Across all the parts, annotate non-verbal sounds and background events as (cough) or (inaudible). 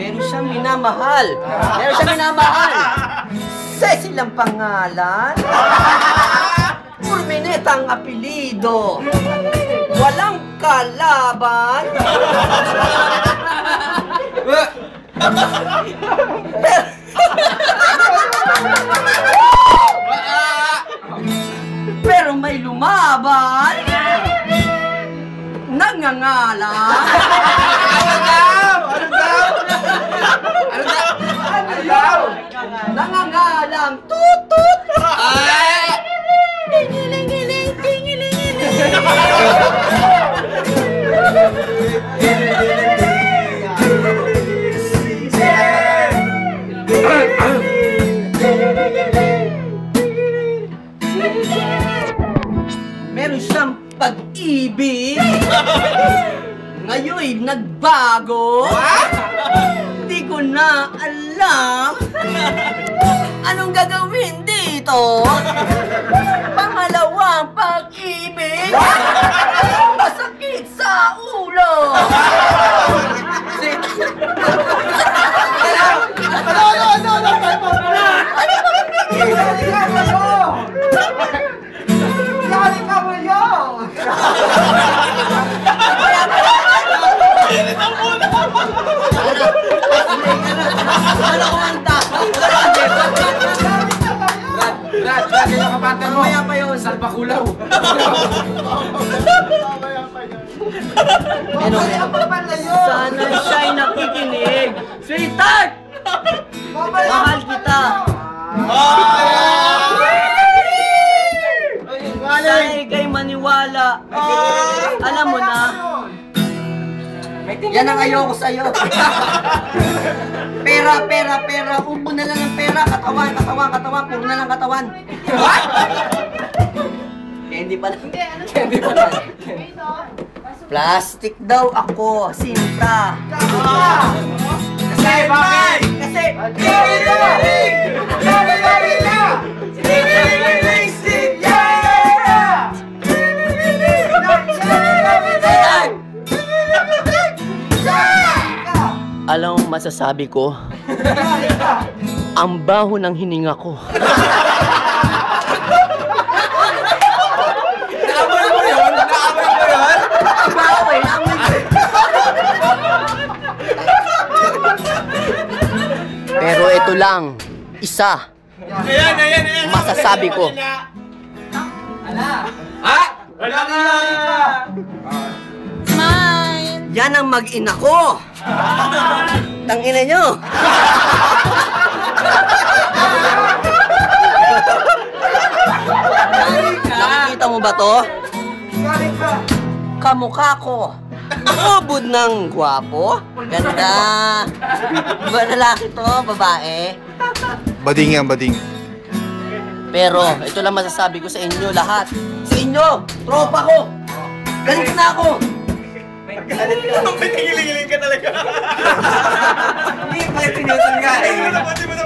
meron siyang minamahal. Meron siyang minamahal. Cecil ang pangalan. Urmineta ang apelido. Walang kalaban. Pero may lumaban. Nangangalan. Meron siyang pag-ibig. (laughs) Ngayon'y nagbago. Di ko na alam. (laughs) Anong gagawin dito? Pero, sana siya'y nakikinig. Sweetheart! Mahal kita. Sana ikay maniwala. Alam mo na. Yan ang ayoko sa'yo. pera, pera, pera. Upo na lang ng pera. Katawan, katawan, katawan. Puro na lang katawan. What? Candy pa lang. Candy pa lang. Plastic daw ako. Sinta. Kasi bakit? Kasi, Alam mo masasabi ko? (laughs) Ang baho ng hininga ko. (laughs) isa, Ayan, ayan, ayan. masasabi ko. Ha? Wala nga! Yan ang mag-ina ko. Tangina nyo. Nakikita mo ba to? Kamukha ko. Ubod ng gwapo. Ganda. Ba lalaki to, babae? Bading yan, bading. Pero, ito lang masasabi ko sa inyo lahat. Sa inyo, tropa ko. Galit na ako. Pinagiling-giling ka talaga. Hindi pa yung pinutan nga eh. Di mo na, di mo na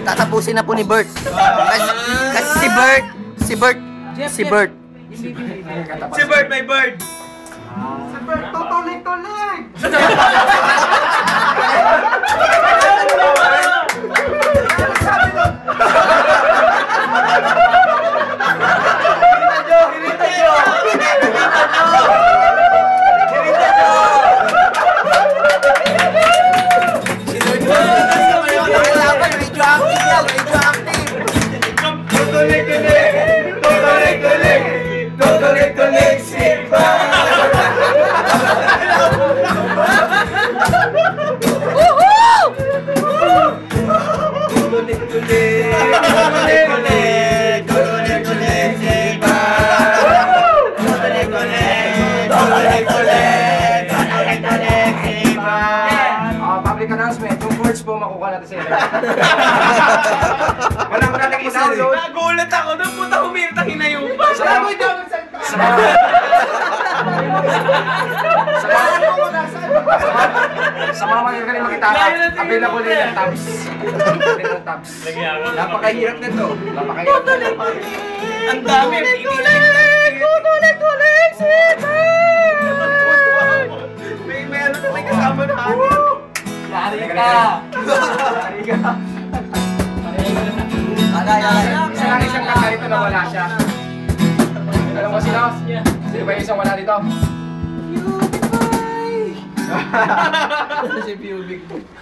Tatapusin na po ni Bert. Kasi, kasi si Bert, si Bert, si Bert. Si Bird, may bird. Tutulig-tulig! (laughs) Tutulig-tulig! Wala ko natin i-download. Nagulat ako nung puta humirta hinayupa. Sa mga sa mga sa mga magagaling magkitaka, available din yung tabs. Available din yung tabs. Napakahirap nito. Napakahirap nito. Ang dami. Tutulig! Tutulig-tulig si May meron Agay, agay. Isa lang isang kanta dito na wala siya. Alam mo sino? Sino ba yung isang wala dito?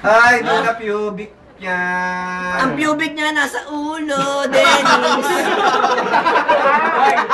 Ay, doon na pubic yan. Ang pubic niya nasa ulo, Dennis. (laughs)